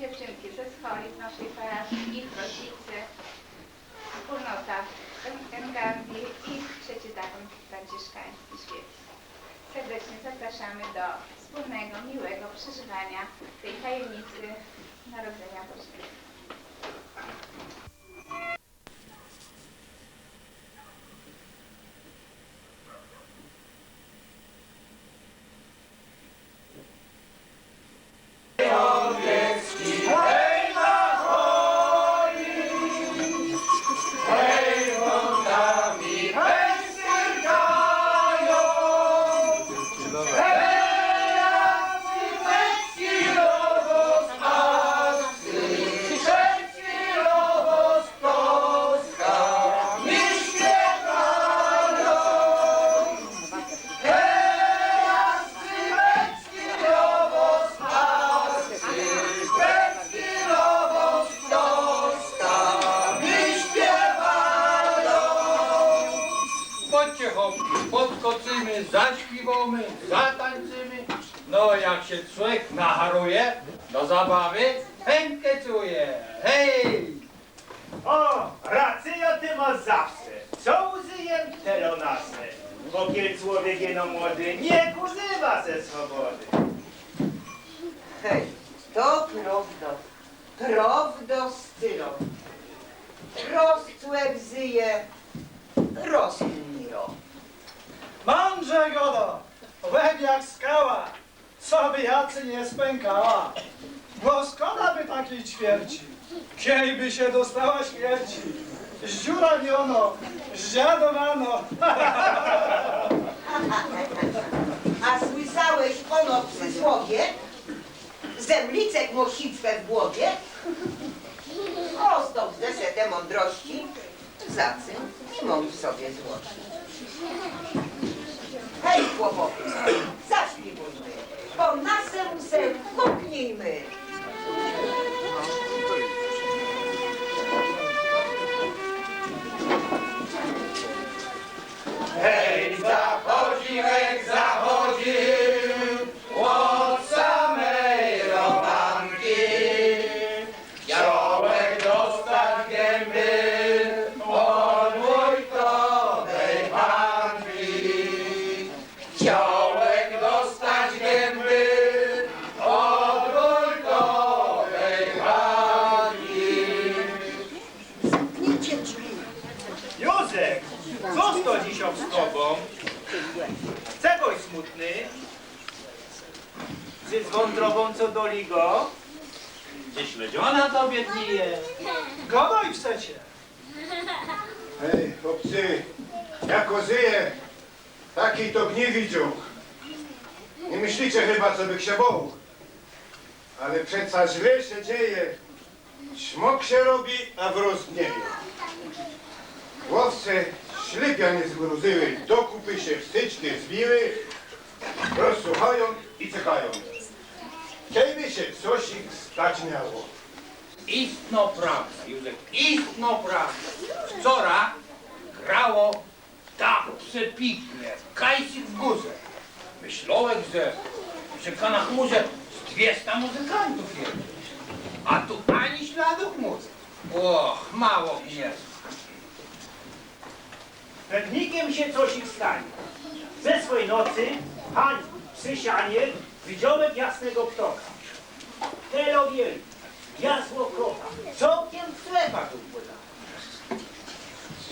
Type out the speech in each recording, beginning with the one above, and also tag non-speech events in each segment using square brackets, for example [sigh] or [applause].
dziewczynki ze Scholi z naszej parafii, ich rodzice, wspólnota Engardii i trzeci zakon franciszkański świecki. Serdecznie zapraszamy do wspólnego, miłego przeżywania tej tajemnicy Narodzenia Bożego. O, racja ty masz zawsze. Co użyjem, tero nasze. Bo kiel człowiek jeno młody, nie używa ze swobody. Hej, to prawda, prawda stylo. Rosłe wzyje, rozmiro. Mądrze godo, łeb jak skała, co by jacy nie spękała. Bo szkoda by takiej ćwierci, kiej by się dostała śmierci. Zdziurawiono, zdziadowano. A słyszałeś ono przysłowie? Zemlicek mosiczkę w głowie? Ozdób te mądrości, zacy nie mam w sobie złości. Hej, chłopocy, zaśpiewujmy, bo nasę łsę puknijmy. Hej, zachodzi, hej, zachodził Czy z wątrobą co do ligo? Czy śledziona tobie dnije? Godoj chcecie. Hej, chłopcy, jako żyję, taki to nie widział. Nie myślicie chyba, co by się bał. Ale przeca źle się dzieje. Śmok się robi, a wrost nie. Łowce ślepia nie zgruzyły, do kupy się wstyczny zbiły, rozsłuchają i czekają. Się coś ich stać miało. Istno prawda, Józek, istno prawda. Wczoraj grało tak przepięknie, kajsik w górze. Myślałem, że, że na chmurze z 200 muzykantów jest. A tu ani śladu chmur. Och, mało jest. Pewnikiem się coś ich stanie. Ze swej nocy, hań przy sianie, widziałem jasnego ptoka. Wielki, jasło kota, czołkiem w sklepach upływa.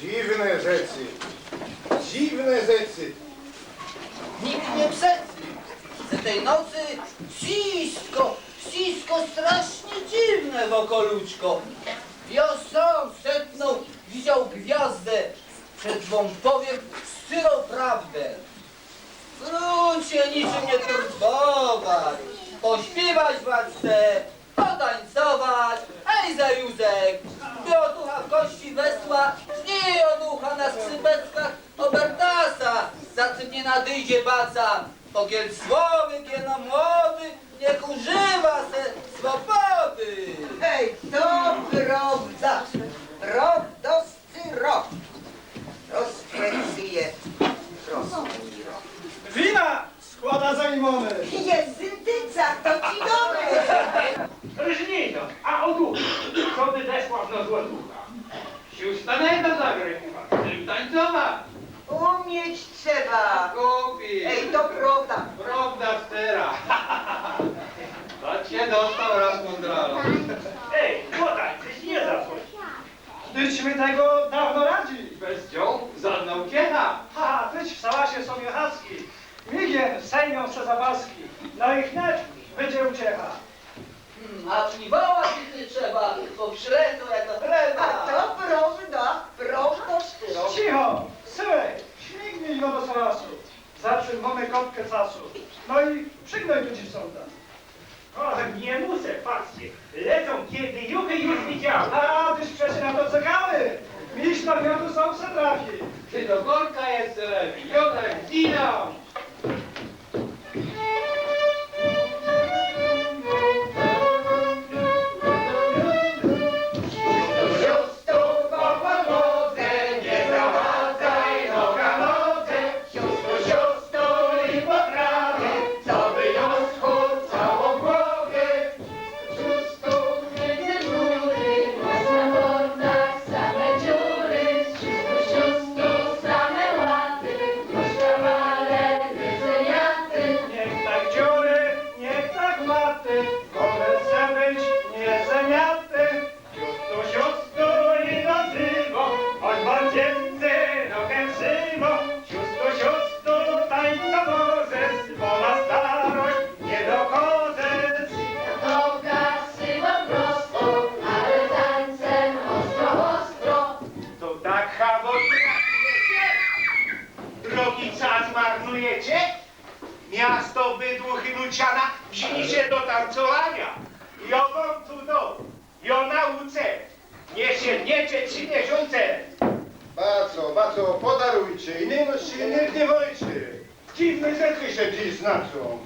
Dziwne rzeczy, dziwne rzeczy. Nikt nie przeci. Z tej nocy wszystko, wszystko strasznie dziwne wokoluczko. Sam setną widział gwiazdę, przed wam powiem szczerą prawdę. Wróćcie niczym nie turbować, pośpiewać was chcę, potańcować, hej za Józek, biotucha w kości wesła, żnie oducha na skrzypeckach, nadejdzie baca, pogiel słowy, gieno młody, niech używa se swobody. Hej, to prawda. Prawda styro. Rozkręcuje rozmiro. Wina składa zajmowy. Jest syntyca, to ci dobre. Różnino, a oducha, co by weszła w nos złotucha? Siustanego zagrywa, tym tańcować. Umieć trzeba. Kupi. Ej, to prawda. Prawda stera. [laughs] To cię dostał raz mądrala. Ej, młoda, tyś nie zasłoń. Tyśmy tego dawno radzi. Bez dzią żadna uciecha. Ha, tyć w sałasie sobie haski. Migiem sejmią se zapaski. No i chnet będzie uciecha. Hmm, a piwoła ty trzeba, bo przylęto jak na A chleba. to prawda. Prawda styro. Cicho, syłej, śmignij go do sałasu. Zaczyn mamy kotkę casu. No i przygnaj tu dziwsąda. O, nie muszę, patrzcie. Lecą, kiedy juchy już widziałem. A, tyś przecież na to czekały. Miś na miodu są se trafi. Ty do korka jest lepiej. Jodek, zina. Się dziś znaczą.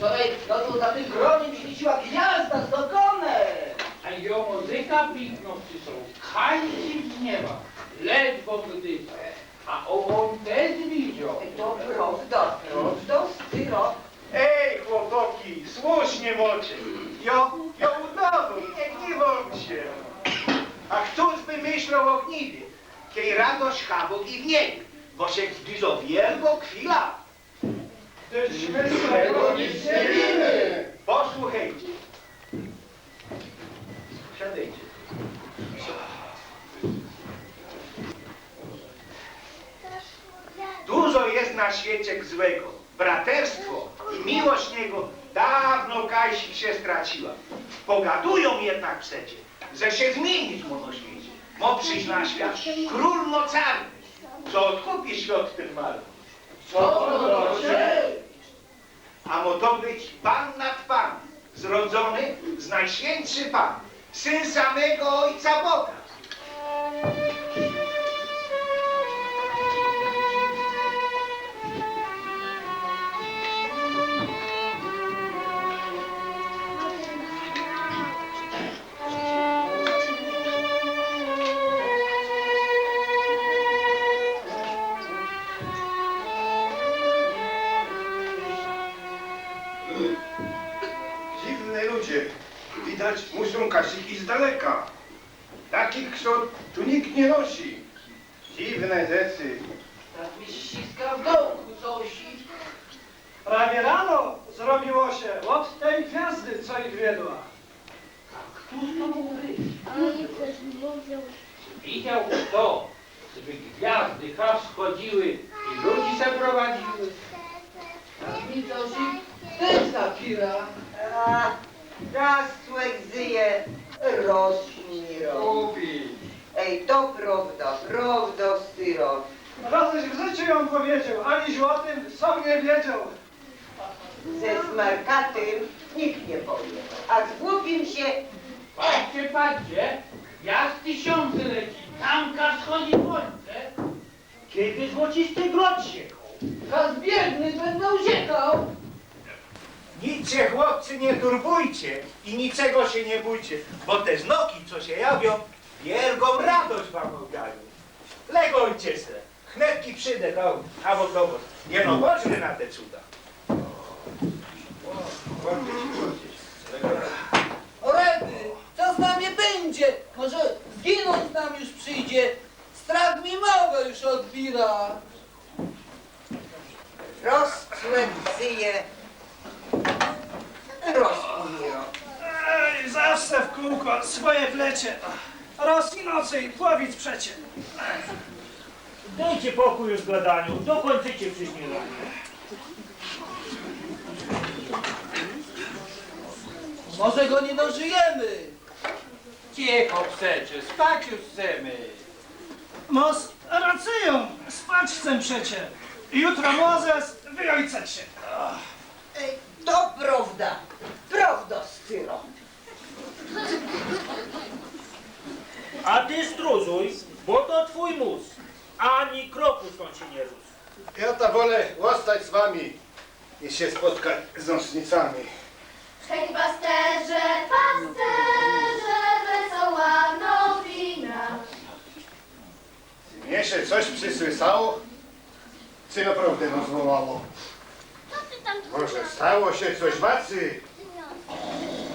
To ej, no to za tym gronie mi świeciła gwiazda z dokonem. A jo muzyka piękności są. Kańci z nieba. Ledwo gdyby. A on też widział. Ej, to prawda. Prawda styro. Ej, chłopaki, słusznie mocie. Jo, jo udawał, nie gniewam się. A któż by myślał o gniwie? Kiej radość chawu i wniej, bo się zbliżo wielko chwila. Tyśmy z tego nic nie winy. Posłuchajcie. Siadajcie. Dużo jest na świecie złego. Braterstwo i miłość niego dawno Kajsik się straciła. Pogadują jednak przecie, że się zmienić mo na świecie. Mo przyjść na świat król mocarny, co odkupi świat ten mal. A mo to być Pan nad Pan, zrodzony z Najświętszy Pan, Syn samego Ojca Boga. Dziwne ludzie. Widać muszą kasiki z daleka. Takich kształt tu nikt nie nosi. Dziwne rzeczy. Tak mi ściska w dołku cosi. Prawie rano zrobiło się od tej gwiazdy, co ich wiedła. Któż to mógł być? Widział kto, żeby gwiazdy aż schodziły i ludzi zaprowadziły. Tak mi cosi też zapira. A, żyje, rośnie rok. Kupi. Ej, to prawda. Prawda styro. Raześ w życiu ją powiedział, aniś o tym sam nie wiedział. Ze smarkatym nikt nie powie. A z głupim się Patrzcie, patrzcie, gwiazd tysiące leci, tamka schodzi słońce. Kiedy złocisty grot się Raz biedny będę uciekał. Nic się chłopcy nie turbujcie i niczego się nie bójcie, bo te znoki, co się jawią, wielką radość wam oddają. Legojcie se, chnetki przyjdę do, a bo to, nie no, chodźmy na te cuda. O redy, co z nami będzie? Może zginąć nam już przyjdzie? Strach mi mowę już odbira. Rozcłem syje. Ej, zawsze w kółko swoje plecie. Roz i nocy i płowic przecie. Dajcie pokój już gadaniu, dokończycie przy śniadaniu. Może go nie dożyjemy. Cicho psecze, spać już chcemy. Mos racją, spać chcę przecie. Jutro Mozes wyojcać się. Ej, to prawda. Prawda, styro. A ty struzuj, bo to twój mus. Ani kroku stąd się nie rósł. Ja ta wolę zostać z wami niż się spotkać z nocnicami. Hej pasterze, pasterze, wesoła nowina. Mnie się coś przysłysało, czy naprawdę nas wołało? Może stało się coś wacy?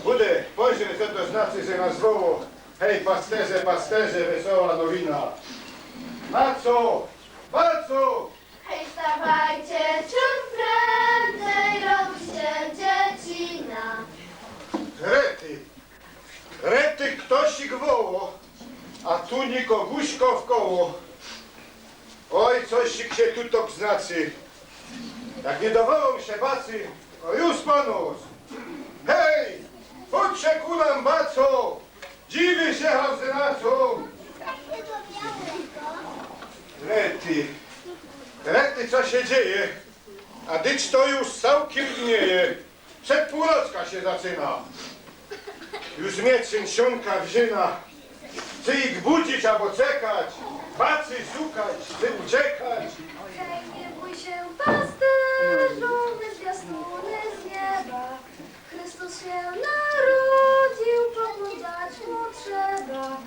Budę, spojrzę, co to znaczy, że nas woło. Hej, pasterze, pasterze, wesoła nowina. Maco, Maco! Hej wstawajcie, ciut prędzej, robi się dziecina. Rety, rety ktoś ich woło, a tu nikoguśko w koło. Oj, coś ich się tu to znaczy. Jak nie dowołą się bacy, to już panos. Hej, chodźcie ku nam, baco, się hałzynacą. Rety, rety, co się dzieje? A dyć to już całkiem gnieje. Przed północka się zaczyna. Już mnie trzęsionka wzyna. Czy ich budzić albo czekać? Bacy szukać, czy uciekać? Się, pasterzu, my zwiastuny z nieba. Chrystus się narodził, poglądać mu trzeba.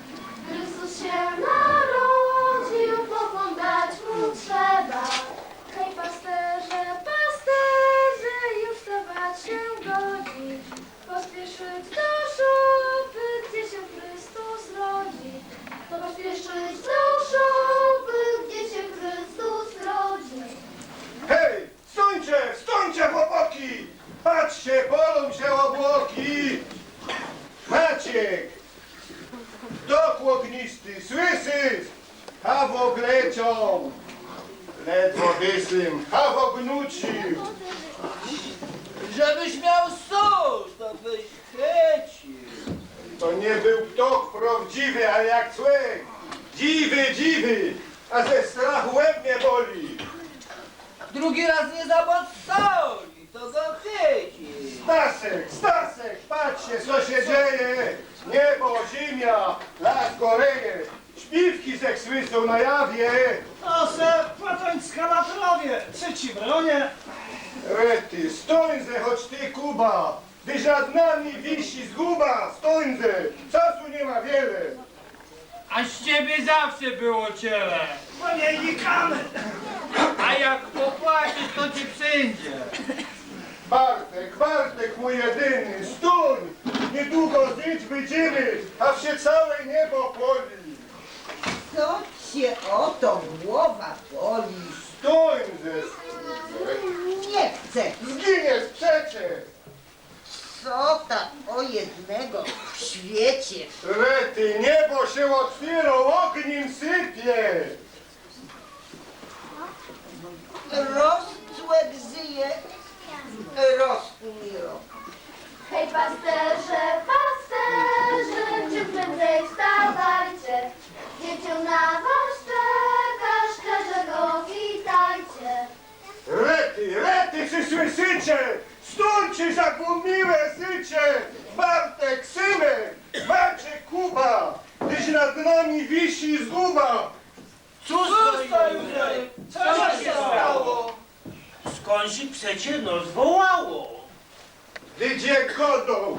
Chrystus się narodził, poglądać mu trzeba. Hej, pasterze, pasterze, już wstawać się godzi. Pospieszyć do szopy, gdzie się Chrystus rodzi. Pospieszyć do szopy, stońcie, stońcie chłopaki! Patrzcie, bolą się obłoki! Maciek! Dok ognisty, słyszysz? Hawo glecią! Ledwo wysym, hawo gnucił! Żebyś miał sus, to byś chwycił. To nie był ptok prawdziwy, ale jak człowiek. Dziwy, dziwy, a ze strachu łeb mnie boli. Drugi raz nie zabądź soli, to go chwyci. Stasek, Stasek, patrzcie, co się dzieje. Niebo, ziemia, las goreje. Śpiwki ze słyszą na jawie. O se platońska na trawie, czy ci bronię? Rety, stońże, choć ty Kuba. Gdyż nad nami wisi zguba, stońże. Czasu nie ma wiele. A z ciebie zawsze było ciele. Bo nie nikamy. A jak popłacisz, to ci przyjdzie. Bartek, Bartek mój jedyny, stój! Niedługo żyć będziemy, a się całe niebo poli. Co cię o to głowa boli? Stońże, Nie chcę. zginiesz przecie. Co ta o jednego w świecie? Rety, niebo się otwiera, ogniem sypie. Rosłe gzyje, rozumiro. Hej pasterze, pasterze, czym prędzej wstawajcie. Dziecię na was czeka, szczerze go witajcie. Rety, rety, czy słyszycie? Stójcie za miłe życie! Bartek, Synek, Maciek, Kuba, gdyż nad nami wisi zguba. Cóż to Józef? Co się stało? wąsik przecie nos wołało. Gdzie godą?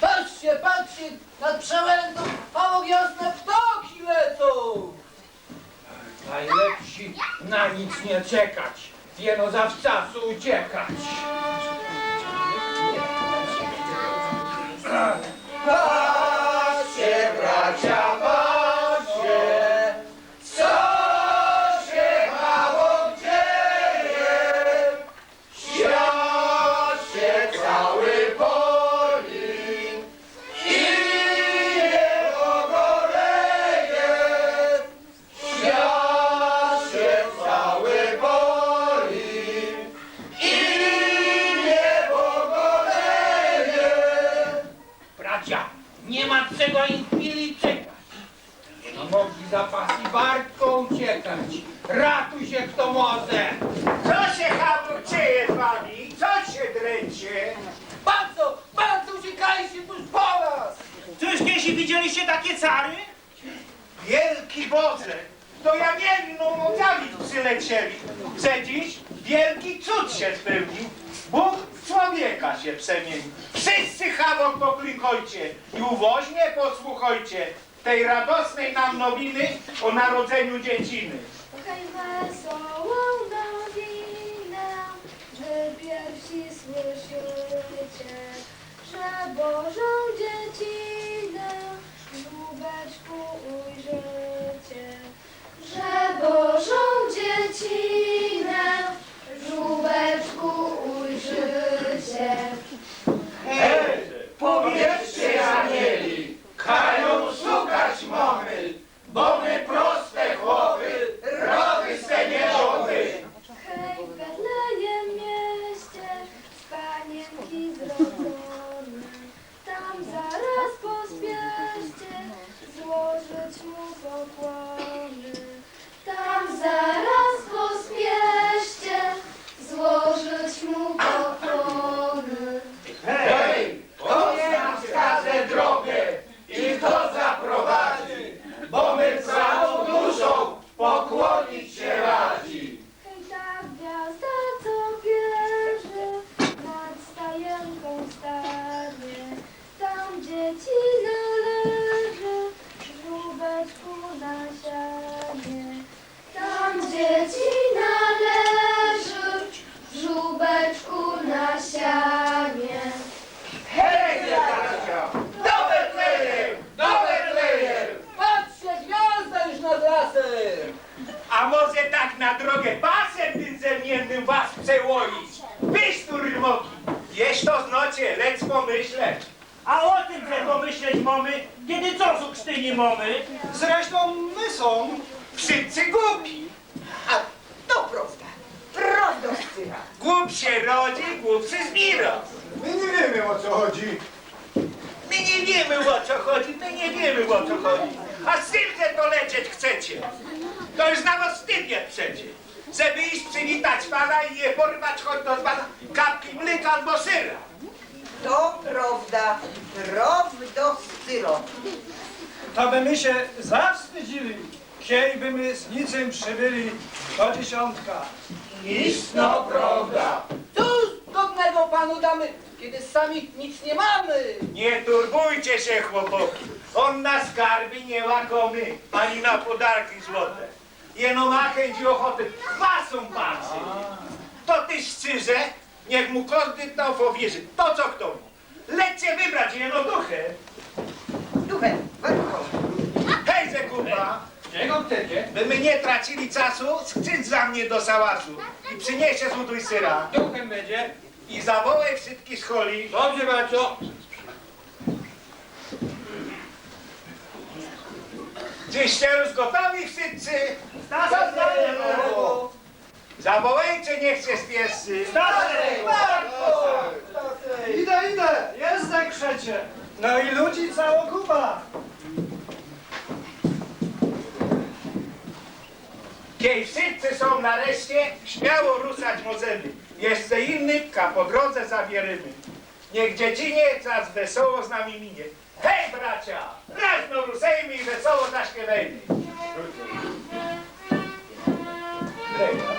Patrzcie, patrzcie, nad przełędą mało jasne ptaki lecą. Najlepsi na nic nie czekać, jeno zawczasu uciekać. Patrzcie, bracia, posłuchajcie tej radosnej nam nowiny o narodzeniu dzieciny. Hej, wesołą nowinę, wy pierwsi słyszycie, że Bożą dziecinę w żłóbeczku ujrzycie. Że Bożą dziecinę To już nam wstydnie przecie. Żeby iść przywitać pana i nie porwać choć do pana kapki mleka albo syra. To prawda. Prostostyro. To by my się zawstydzili, kiej by my z niczym przybyli do dziesiątka. Istno prawda. Cóż godnego panu damy, kiedy sami nic nie mamy. Nie turbujcie się, chłopaki. On na skarby nie łakomy, ani na podarki złote. Jeno ma chęć i ochotę kwasą patrzeć. To ty szczerze, niech mu każdy to powierzy. To co kto. Lećcie wybrać jeno duchę. Duchem, warunką. Hejże, kurwa. Czego chcecie? By my nie tracili czasu, skrzydź za mnie do sałasu i przyniesie złuduj syra. Duchem będzie. I zawołaj wszystkich z holi. Dobrze, bracio. Gdzieście już gotowi wszyscy? Zawołajcie, niech się spieszy. Idę, idę, jest zakrzecie. No i ludzi cała kupa. Kiedy wszyscy są nareszcie, śmiało ruszać możemy. Jeszcze innyka po drodze zabierymy. Niech dziecinie czas wesoło z nami minie. Hej bracia, razno ruszajmy i wesoło zaśpiewajmy. せーの。